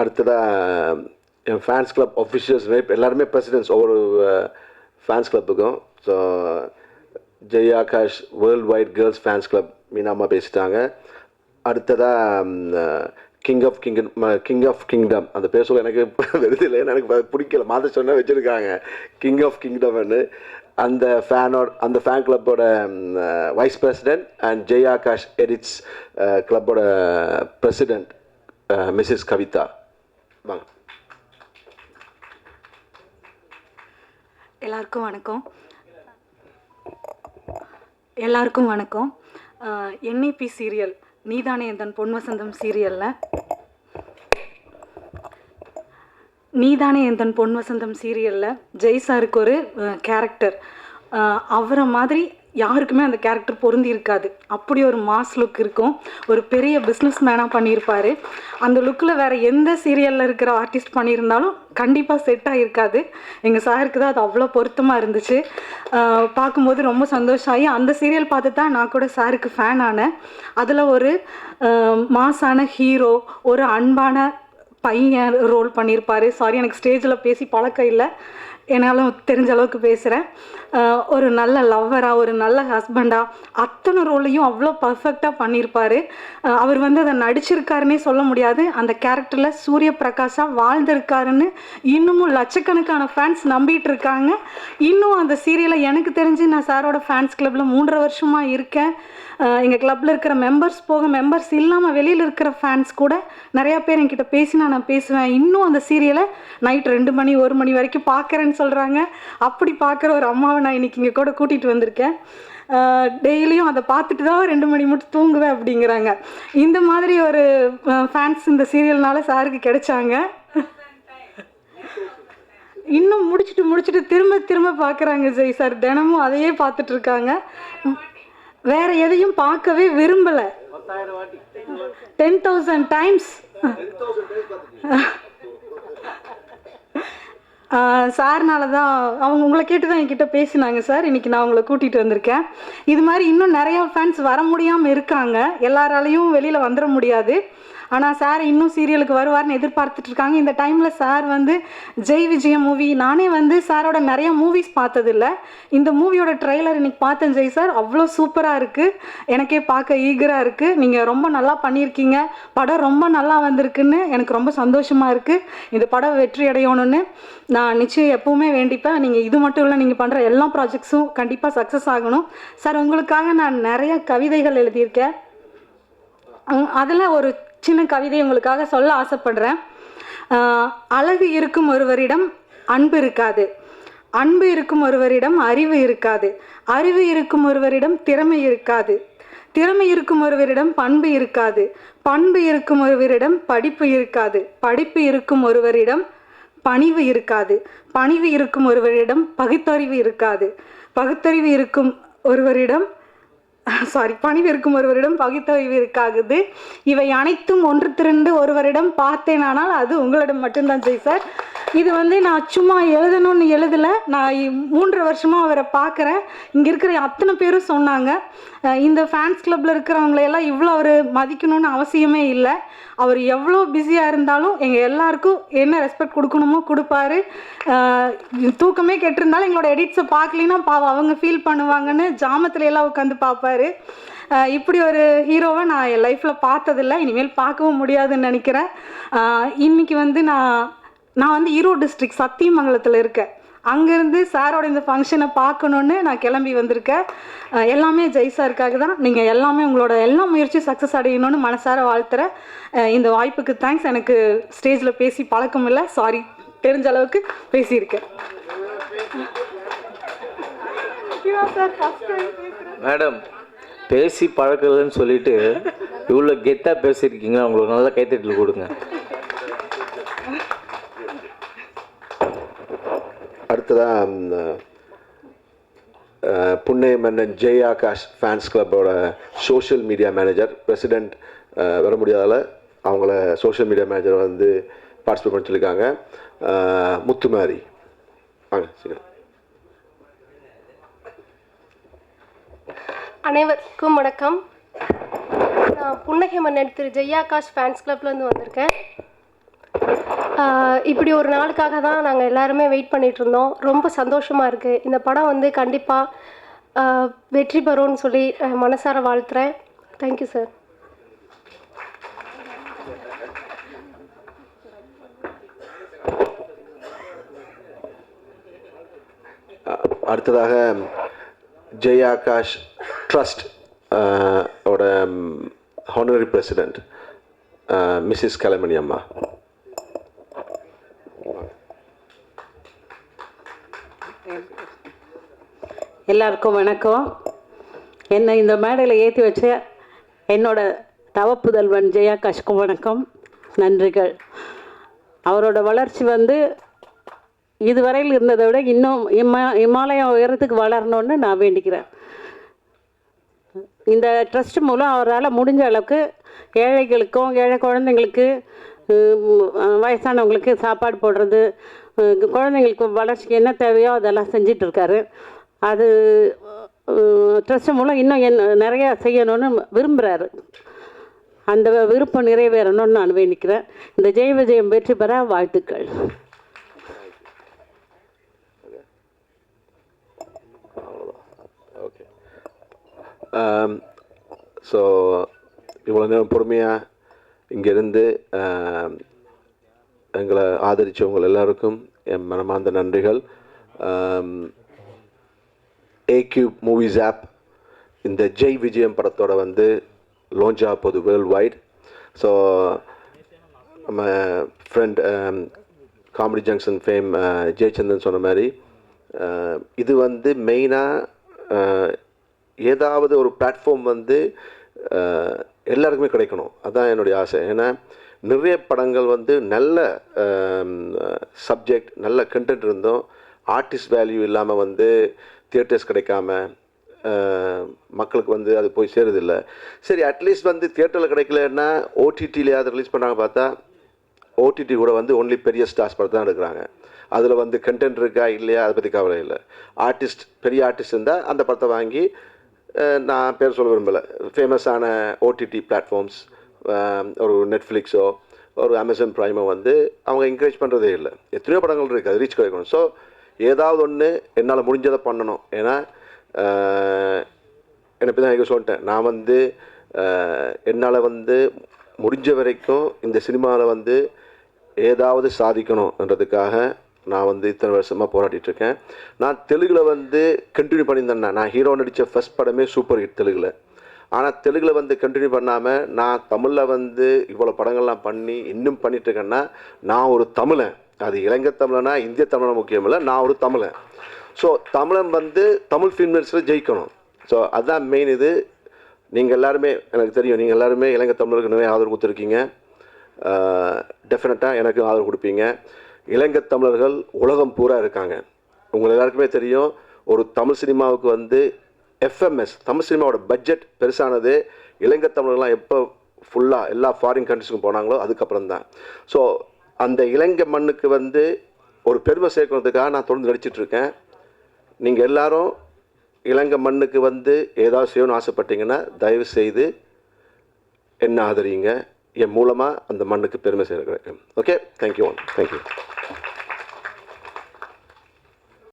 அடுத்ததாக என் fans club officials எல்லாருமே பிரசிடென்ட்ஸ் ஒவ்வொரு fans கிளப்புக்கும் so Jai Akash world wide girls fans club மீனாமா பேசிட்டாங்க. அடுத்ததாக king of king king of kingdom அந்த பேர் சொல்ல எனக்கு வருது எனக்கு பிடிக்கல. மாற்ற சொன்னால் வச்சுருக்காங்க. கிங் ஆஃப் கிங்டம்னு அந்த ஃபேனோட அந்த fan கிளப்போட vice president and Jai Akash edits கிளப்போட president Mrs Kavitha. வாங்க. எல்லாருக்கும் வணக்கம். எல்லாருக்கும் வணக்கம். என்இபி சீரியல் நீதானே எந்தன் பொன் வசந்தம் சீரியலில் நீதானே எந்தன் பொன் வசந்தம் சீரியலில் ஜெய் சாருக்கு ஒரு கேரக்டர் அவரை மாதிரி யாருக்குமே அந்த கேரக்டர் பொருந்தி இருக்காது. அப்படி ஒரு மாஸ் லுக் இருக்கும். ஒரு பெரிய பிஸ்னஸ் மேனாக பண்ணியிருப்பார். அந்த லுக்கில் வேறு எந்த சீரியலில் இருக்கிற ஆர்டிஸ்ட் பண்ணியிருந்தாலும் கண்டிப்பாக செட் ஆகிருக்காது எங்கள் சாருக்கு தான் அது அவ்வளோ பொருத்தமாக இருந்துச்சு. பார்க்கும்போது ரொம்ப சந்தோஷம் ஆகி அந்த சீரியல் பார்த்து தான் நான் கூட சாருக்கு ஃபேன் ஆனேன். அதில் ஒரு மாஸான ஹீரோ ஒரு அன்பான பையன் ரோல் பண்ணியிருப்பாரு. சாரி எனக்கு ஸ்டேஜில் பேசி பழக்கம் இல்லை. என்னாலும் தெரிஞ்ச அளவுக்கு பேசுகிறேன் ஒரு நல்ல லவ்வராக ஒரு நல்ல ஹஸ்பண்டாக அத்தனை ரோலையும் அவ்வளோ பர்ஃபெக்டாக பண்ணியிருப்பார் அவர் வந்து அதை நடிச்சிருக்காருன்னே சொல்ல முடியாது. அந்த கேரக்டரில் சூரிய பிரகாஷாக வாழ்ந்திருக்காருன்னு இன்னமும் லட்சக்கணக்கான ஃபேன்ஸ் நம்பிட்டு இருக்காங்க. இன்னும் அந்த சீரியலை எனக்கு தெரிஞ்சு நான் சாரோட ஃபேன்ஸ் கிளப்பில் மூன்றரை வருஷமாக இருக்கேன். எங்கள் கிளப்பில் இருக்கிற மெம்பர்ஸ் போக மெம்பர்ஸ் இல்லாமல் வெளியில் இருக்கிற ஃபேன்ஸ் கூட நிறையா பேர் என்கிட்ட பேசினா நான் பேசுவேன். இன்னும் அந்த சீரியலை நைட் ரெண்டு மணி ஒரு மணி வரைக்கும் பார்க்குறேன்னு சொல்கிறாங்க அப்படி பார்க்குற ஒரு அம்மாவை நான் இன்னைக்கு இங்கே கூட கூட்டிகிட்டு வந்திருக்கேன். டெய்லியும் அதை பார்த்துட்டு தான் ரெண்டு மணி மட்டும் தூங்குவேன் அப்படிங்கிறாங்க. இந்த மாதிரி ஒரு ஃபேன்ஸ் இந்த சீரியல்னால சாருக்கு கிடைச்சாங்க. இன்னும் முடிச்சுட்டு முடிச்சுட்டு திரும்ப திரும்ப பார்க்குறாங்க ஜெய் சார். தினமும் அதையே பார்த்துட்டு இருக்காங்க. வேற எதையும் பார்க்கவே விரும்பல. டென் தௌசண்ட் டைம்ஸ் சார்னால தான் அவங்க உங்களை கேட்டு தான் என்கிட்ட பேசினாங்க சார். இன்னைக்கு நான் உங்களை கூட்டிகிட்டு வந்திருக்கேன். இது மாதிரி இன்னும் நிறையா ஃபேன்ஸ் வர முடியாமல் இருக்காங்க. எல்லாராலையும் வெளியில் வந்துட முடியாது. ஆனால் சார் இன்னும் சீரியலுக்கு வருவார்னு எதிர்பார்த்துட்டு இருக்காங்க இந்த டைமில் சார் வந்து ஜெய் விஜயம் மூவி நானே வந்து சாரோட நிறைய மூவிஸ் பார்த்ததில்ல. இந்த மூவியோட ட்ரெய்லர் இன்னைக்கு பார்த்தேன் ஜெய் சார். அவ்வளோ சூப்பராக இருக்குது எனக்கே பார்க்க ஈகராக இருக்குது நீங்கள் ரொம்ப நல்லா பண்ணியிருக்கீங்க. படம் ரொம்ப நல்லா வந்திருக்குன்னு எனக்கு ரொம்ப சந்தோஷமாக இருக்குது இந்த படம் வெற்றி அடையணும்னு நான் நிச்சயம் எப்பவுமே வேண்டிப்பேன். நீங்கள் இது மட்டும் இல்லை நீங்கள் பண்ணுற எல்லா ப்ராஜெக்ட்ஸும் கண்டிப்பாக சக்ஸஸ் ஆகணும். சார் உங்களுக்காக நான் நிறைய கவிதைகள் எழுதியிருக்கேன். அதில் ஒரு சின்ன கவிதை உங்களுக்காக சொல்ல ஆசைப்படுறேன். அழகு இருக்கும் ஒருவரிடம் அன்பு இருக்காது. அன்பு இருக்கும் ஒருவரிடம் அறிவு இருக்காது. அறிவு இருக்கும் ஒருவரிடம் திறமை இருக்காது. திறமை இருக்கும் ஒருவரிடம் பண்பு இருக்காது. பண்பு இருக்கும் ஒருவரிடம் படிப்பு இருக்காது. படிப்பு இருக்கும் ஒருவரிடம் பணிவு இருக்காது. பணிவு இருக்கும் ஒருவரிடம் பகுத்தறிவு இருக்காது. பகுத்தறிவு இருக்கும் ஒருவரிடம் சாரி பணிவு ஒருவரிடம் பகுத்தறிவு இருக்காகுது. இவை அனைத்தும் ஒன்று திரண்டு ஒருவரிடம் பார்த்தேனானால் அது உங்களிடம் மட்டும்தான் ஜெய் சார். இது வந்து நான் சும்மா எழுதணும்னு எழுதலை. நான் இ- மூன்று வருஷமாக அவரை பார்க்குறேன். இங்கே இருக்கிற அத்தனை பேரும் சொன்னாங்க. இந்த ஃபேன்ஸ் கிளப்பில் இருக்கிறவங்களையெல்லாம் இவ்வளோ அவர் மதிக்கணும்னு அவசியமே இல்லை. அவர் எவ்வளோ பிஸியாக இருந்தாலும் எங்கள் எல்லாருக்கும் என்ன ரெஸ்பெக்ட் கொடுக்கணுமோ கொடுப்பாரு. தூக்கமே கெட்டிருந்தாலும் எங்களோட எடிட்ஸை பார்க்கலினா பாவம் அவங்க ஃபீல் பண்ணுவாங்கன்னு ஜாமத்துல எல்லாம் உட்காந்து பார்ப்பாரு. அஹ் இப்படி ஒரு ஹீரோவை நான் என் லைஃப்பில் பார்த்ததில்ல. இனிமேல் பார்க்கவும் முடியாதுன்னு நினைக்கிறேன். இன்றைக்கி இன்னைக்கு வந்து நான் நான் வந்து ஈரோடு டிஸ்ட்ரிக்ட் சத்தியமங்கலத்தில் இருக்கேன். அங்கேருந்து சாரோட இந்த ஃபங்க்ஷனை பார்க்கணுன்னு நான் கிளம்பி வந்திருக்கேன். எல்லாமே ஜெய் சாருக்காக தான். நீங்கள் எல்லாமே உங்களோட எல்லா முயற்சியும் சக்ஸஸ் அடையணும்னு மனசார வாழ்த்துறேன். இந்த வாய்ப்புக்கு தேங்க்ஸ் எனக்கு ஸ்டேஜில் பேசி பழக்கம் இல்லை. சாரி தெரிஞ்ச அளவுக்கு பேசியிருக்கேன். மேடம் பேசி பழக்கலன்னு சொல்லிட்டு இவ்வளோ கெத்தாக பேசியிருக்கீங்க உங்களுக்கு நல்லா கைத்தட்டல் கொடுங்க. அடுத்ததாக புன்னை மன்னன் ஜெய் ஆகாஷ் ஃபேன்ஸ் கிளப்போட சோஷியல் மீடியா மேனேஜர் பிரசிடெண்ட் வர முடியாதால அவங்கள சோஷியல் மீடியா மேனேஜர் வந்து பார்ட்டிசிபேட் பண்ண சொல்லியிருக்காங்க முத்துமாரி. வாங்க சீக்கிரம். அனைவருக்கும் வணக்கம். நான் புன்னகை மன்னன் திரு ஜெயாகாஷ் ஃபேன்ஸ் கிளப்லேருந்து வந்திருக்கேன். இப்படி ஒரு நாளுக்காக தான் நாங்கள் எல்லாருமே வெயிட் பண்ணிட்டு இருந்தோம். ரொம்ப சந்தோஷமாக இருக்குது இந்த படம் வந்து கண்டிப்பாக வெற்றி பெறும்னு சொல்லி மனசார வாழ்த்துறேன். தேங்க்யூ சார் அடுத்ததாக ஜெய் ஆகாஷ் ட்ரஸ்ட் ஓட ஹானரி பிரசிடெண்ட் மிஸ்ஸஸ் கலைமணி அம்மா எல்லாருக்கும் வணக்கம். என்னை இந்த மேடையில் ஏற்றி வச்ச என்னோட தவப்புதல்வன் ஜெயாகாஷ்க்கும் வணக்கம். நன்றிகள். அவரோட வளர்ச்சி வந்து இதுவரையில் இருந்ததை விட இன்னும் இமா இமாலயம் உயரத்துக்கு வளரணும்னு நான் வேண்டிக்கிறேன். இந்த ட்ரஸ்ட் மூலம் அவரால் முடிஞ்ச அளவுக்கு ஏழைகளுக்கும் ஏழை குழந்தைங்களுக்கு வயசானவங்களுக்கு சாப்பாடு போடுறது குழந்தைங்களுக்கு வளர்ச்சிக்கு என்ன தேவையோ அதெல்லாம் செஞ்சிட்ருக்காரு. அது ட்ரஸ்ட் மூலம் இன்னும் என் நிறையா செய்யணும்னு விரும்புகிறாரு அந்த விருப்பம் நிறைவேறணும்னு நான் வேண்டிக்கிறேன். இந்த ஜெய விஜயம் வெற்றி பெற வாழ்த்துக்கள். Um, ஸோ இவ்வளோ நேரம் பொறுமையாக இங்கேருந்து um, எங்களை ஆதரித்தவங்க எல்லாருக்கும் என் மனமார்ந்த நன்றிகள். ஏக்யூப் மூவிஸ் ஆப் இந்த ஜெய் விஜயம் படத்தோட வந்து லான்ச் ஆக போகுது வேர்ல்ட் வைட் ஸோ நம்ம friend comedy junction fame Jayachandran சொன்ன மாதிரி uh, இது வந்து மெயினாக ஏதாவது ஒரு பிளாட்ஃபார்ம் வந்து எல்லாருக்குமே கிடைக்கணும். அதான் என்னுடைய ஆசை. ஏன்னா நிறைய படங்கள் வந்து நல்ல சப்ஜெக்ட் நல்ல கண்டென்ட் இருந்தும் ஆர்டிஸ்ட் வேல்யூ இல்லாமல் வந்து தியேட்டர்ஸ் கிடைக்காம மக்களுக்கு வந்து அது போய் சேருதில்ல. சரி அட்லீஸ்ட் வந்து தியேட்டரில் கிடைக்கலன்னா ஓடிடியிலையாவது ரிலீஸ் பண்ணாங்க பார்த்தா ஓடிடி கூட வந்து ஒன்லி பெரிய ஸ்டார்ஸ் படத்தை தான் எடுக்கிறாங்க. அதில் வந்து கண்டென்ட் இருக்கா இல்லையா அதை பற்றி கவலை இல்லை. ஆர்டிஸ்ட் பெரிய ஆர்டிஸ்ட் இருந்தால் அந்த படத்தை வாங்கி நான் பேர் சொல்ல விரும்பலை. ஃபேமஸான ஓடிடி பிளாட்ஃபார்ம்ஸ் ஒரு நெட்ஃப்ளிக்ஸோ ஒரு அமேசான் ப்ரைமோ வந்து அவங்க என்கரேஜ் பண்ணுறதே இல்லை. எத்தனையோ படங்கள் இருக்குது அது ரீச் கிடைக்கணும் ஸோ ஏதாவது ஒன்று என்னால் முடிஞ்சதை பண்ணணும். ஏன்னா என்னை பற்றி தான் சொல்லிட்டேன். நான் வந்து என்னால் வந்து முடிஞ்ச வரைக்கும் இந்த சினிமாவில் வந்து ஏதாவது சாதிக்கணுன்றதுக்காக நான் வந்து இத்தனை வருஷமாக போராடிட்டு இருக்கேன் நான் தெலுங்கில் வந்து கண்டினியூ பண்ணியிருந்தேன். நான் ஹீரோ நடித்த ஃபஸ்ட் படமே சூப்பர் ஹிட் தெலுங்கில். ஆனால் தெலுங்கில் வந்து கண்டினியூ பண்ணாமல் நான் தமிழில் வந்து இவ்வளோ படங்கள்லாம் பண்ணி இன்னும் பண்ணிட்டு இருக்கேன்னா நான் ஒரு தமிழன். அது இலங்கை தமிழனா இந்திய தமிழனா முக்கியம் இல்லை நான் ஒரு தமிழன். ஸோ தமிழன் வந்து தமிழ் ஃபில்ம் இண்டஸ்ட்ரியில் ஜெயிக்கணும். ஸோ அதுதான் மெயின் இது. நீங்கள் எல்லாருமே எனக்கு தெரியும் நீங்கள் எல்லாருமே இலங்கை தமிழருக்கு நிறைய ஆதரவு கொடுத்துருக்கீங்க. டெஃபினட்டாக எனக்கு ஆதரவு கொடுப்பீங்க. இலங்கை தமிழர்கள் உலகம் பூரா இருக்காங்க. உங்கள் எல்லாருக்குமே தெரியும் ஒரு தமிழ் சினிமாவுக்கு வந்து எஃப்எம்எஸ் தமிழ் சினிமாவோட பட்ஜெட் பெருசானது இலங்கை தமிழர்கள்லாம் எப்போ ஃபுல்லாக எல்லா ஃபாரின் கண்ட்ரிஸுக்கும் போனாங்களோ அதுக்கப்புறம் தான் ஸோ அந்த இலங்கை மண்ணுக்கு வந்து ஒரு பெருமை சேர்க்கறதுக்காக நான் தொடர்ந்து நடிச்சிட்ருக்கேன் நீங்கள் எல்லாரும் இலங்கை மண்ணுக்கு வந்து ஏதாவது செய்யணும்னு ஆசைப்பட்டீங்கன்னா தயவு செய்து என்ன ஆதரிங்க. என் மூலமாக அந்த மண்ணுக்கு பெருமை சேர்க்கிறேன். Okay thank you one thank you